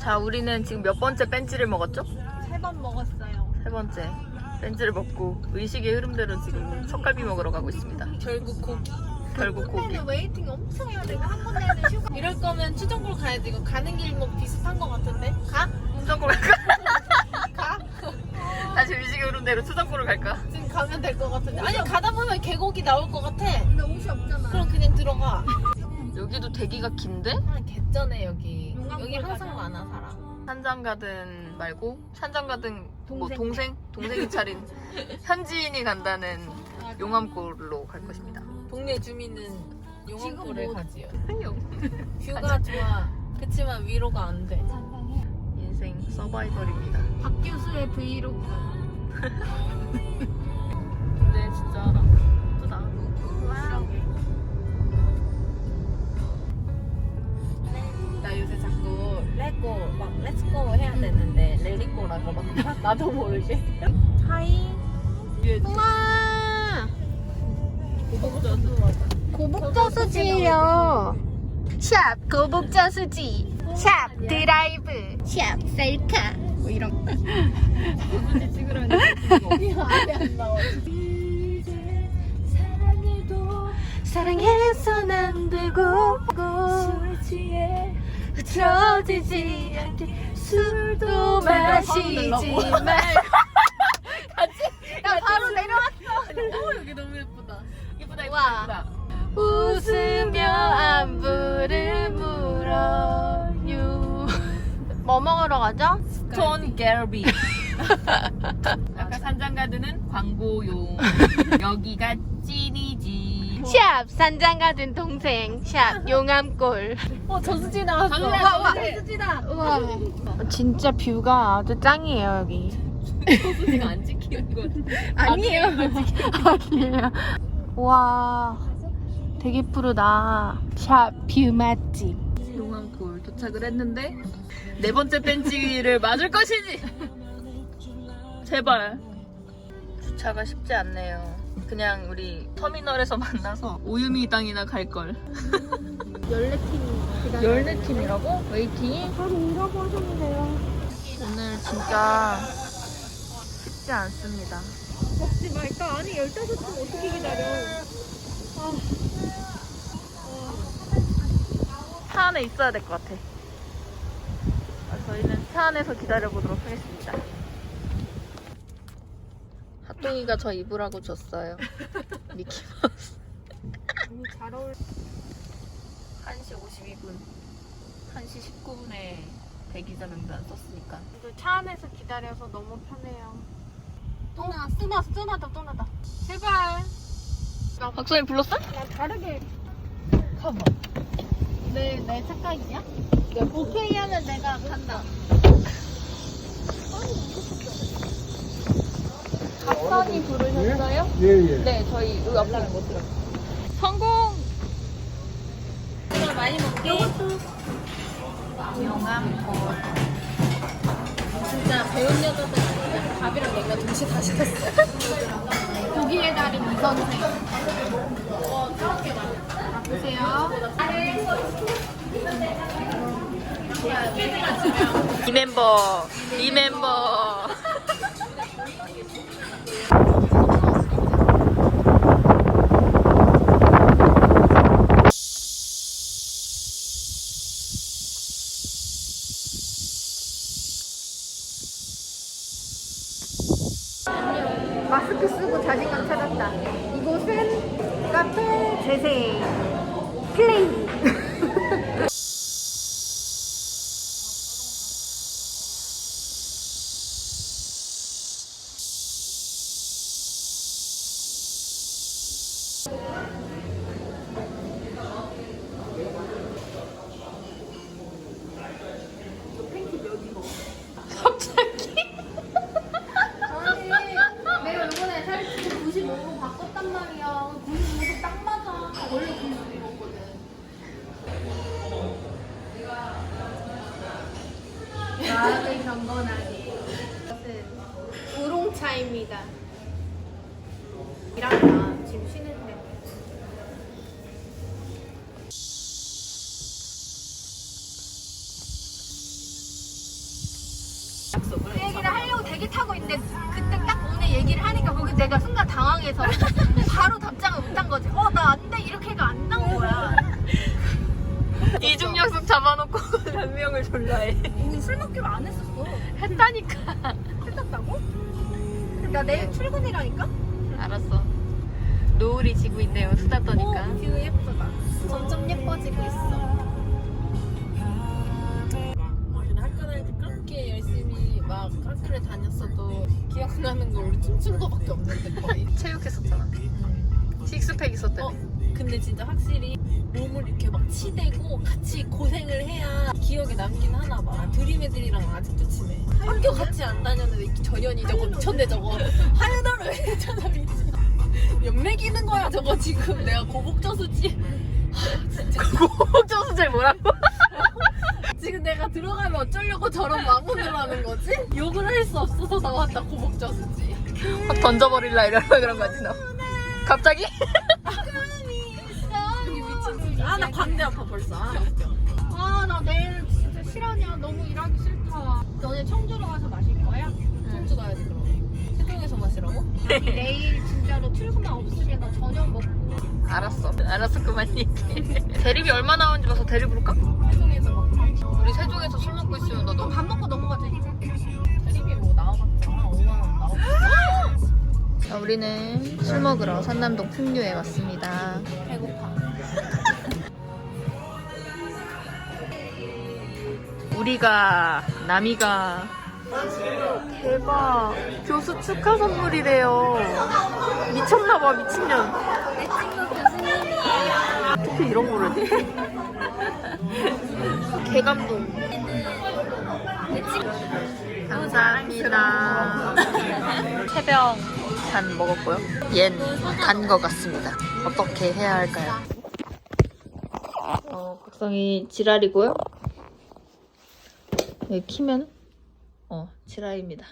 자, 우리는 지금 몇 번째 벤치를 먹었죠? 세 번 먹었어요. 세 번째 벤치를 먹고 의식의 흐름대로 지금 석갈비 먹으러 가고 있습니다. 결국 고기. 결국 고기. 근데는 웨이팅 엄청 해야 돼. 한 번에는 휴가. 이럴 거면 추정골 가야지. 이거 가는 길목 비슷한 거 같은데. 가? 수정골 갈까? 가? 다시 의식의 흐름대로 수정골을 갈까? 지금 가면 될 것 같은데. 아니 가다 보면 계곡이 나올 것 같아. 근데 옷이 없잖아. 그럼 그냥 들어가. 여기도 대기가 긴데? 아 개쩌네 여기. 여기 항상 가자. 많아 사람. 산장가든 말고 산장가든 뭐 동생. 동생? 동생이 차린 현지인이 간다는 용암골로 갈 것입니다. 동네 주민은 용암골을 뭐- 가지요. 용- 뷰가 좋아. 그치만 위로가 안 돼. 인생 서바이벌입니다. 박 교수의 브이로그. 근데 진짜 예쁘다. 나 요새 자꾸 레고 막 렛츠고 해야 되는데 렐리고라고 막 나도 모르게. 하이. 우와. 고복자 수지예요. 샵 고복자 수지. 샵 드라이브. 샵 셀카. 뭐 이런. 사랑해선 안 되고 술 취해 흐트러지지 않게 술도 마시지 말 같이 나 바로 내려왔어 오 여기 너무 예쁘다. 예쁘다 와. 예쁘다. 웃으며 안부를 물어요 뭐 먹으러 가죠? 스톤 갤비. 아까 산장가드는 광고용. 여기가 찐이지. 샵 산장 가든 동생 샵 용암골 어 저수지 나왔어. 와, 와, 저수지. 저수지다. 우와 진짜 뷰가 아주 짱이에요 여기 소수지가 안 지키는 건 아니에요 아니에요 와 되게 푸르다 샵 뷰 맛집 용암골 도착을 했는데 네 번째 벤치를 맞을 것이지. 제발. 주차가 쉽지 않네요. 그냥 우리 터미널에서 만나서 오유미당이나 갈 걸. 열네팀 기다려 열네 팀이라고? 웨이팅이? 바로 오라고 하셨는데요 오늘 진짜 쉽지 않습니다. 먹지 말까? 아니 15팀 어떻게 기다려 차 안에 있어야 될 것 같아. 아, 저희는 차 안에서 기다려보도록 하겠습니다. 핫동이가 저 입으라고 줬어요. 미키마우스. 너무 잘 어울려 1시 52분. 1시 19분에 대기자 명단 썼으니까. 차 안에서 기다려서 너무 편해요 또 나왔어 또 나왔어 또 나왔다 또 나왔다 제발 박선이 불렀어? 나 다르게 가봐. 내, 내 착각이야? 오케이 하면 내가 간다 박선이 부르셨어요? 예, 예. 네, 저희 여기 앞에 못 들어. 성공! 많이 먹게. 영암골. 진짜 배운 여자들 아니야. 밥이랑 냉면 동시에 다 시켰어. 고기의 달인 이선생 리멤버, 리멤버. 마스크 쓰고 자신감 찾았다 이곳은 카페 재생 플레이 차입니다. 일학년 지금 쉬는데. 그 얘기를 하려고 대기 타고 있는데 그때 딱 오늘 얘기를 하니까 거기 내가 순간 당황해서 바로 답장을 못한 거지. 어 나 안 돼 이렇게가 안난 거야. 이중역습 잡아놓고 몇 명을 졸라해. 우리 술 먹기로 안 했었어. 했다니까. 했었다고? 나 내일 출근이라니까? 알았어. 노을이 지고 있네요. 수다 떠니까. 오, 뷰 예쁘다. 점점 예뻐지고 있어. 다닐 때 그렇게 열심히 막 학교를 다녔어도 기억나는 거 우리 춤춘 거밖에 없는데 거의. 체육했었잖아. 식스팩 있었대. 어, 근데 진짜 확실히 몸을 이렇게 막 치대고 같이 고생을 해야 남긴 하나 봐. 드림 애들이랑 아직도 친해. 학교 같이 안 다녔는데 전현이 저거 미쳤네 저거. 하윤아를 왜 찾아미지? 연맥이는 거야 저거 지금 내가 고복저수지. 고복저수제 뭐라고? 지금 내가 들어가면 어쩌려고 저런 망언을 하는 거지? 욕을 할 수 없어서 나왔다 고복저수지. 확 던져버릴라 이러면 그런 거지 너. 갑자기? 여기 미친. 아나 광대 아파 벌써. 아, 웃겨. 아, 나 내일 실화냐. 너무 일하기 싫다. 너네 청주로 가서 마실 거야? 청주 가야지 그럼. 세종에서 마시라고? 아니, 내일 진짜로 출근만 없으니까 저녁 먹고. 알았어. 알았어 그만 얘기해. 대립이 얼마 나오는지 봐서 대립 부를까? 세종에서 막 우리 세종에서 술 먹고 있으면 너 너무 밥 먹고 넘어가자. 대립이 뭐 나와봤자 5만 원 나오고. 자, 우리는 술 먹으러 선남동 풍류에 왔습니다. 배고 우리가 남이가 대박 교수 축하 선물이래요 미쳤나봐 미친년 내 친구 교수님이에요. 어떻게 이런 거를 해? 개감동. 감사합니다 새벽 반 먹었고요 얜단 거 같습니다 어떻게 해야 할까요? 어, 각성이 지랄이고요 여기 키면? 어 지라입니다.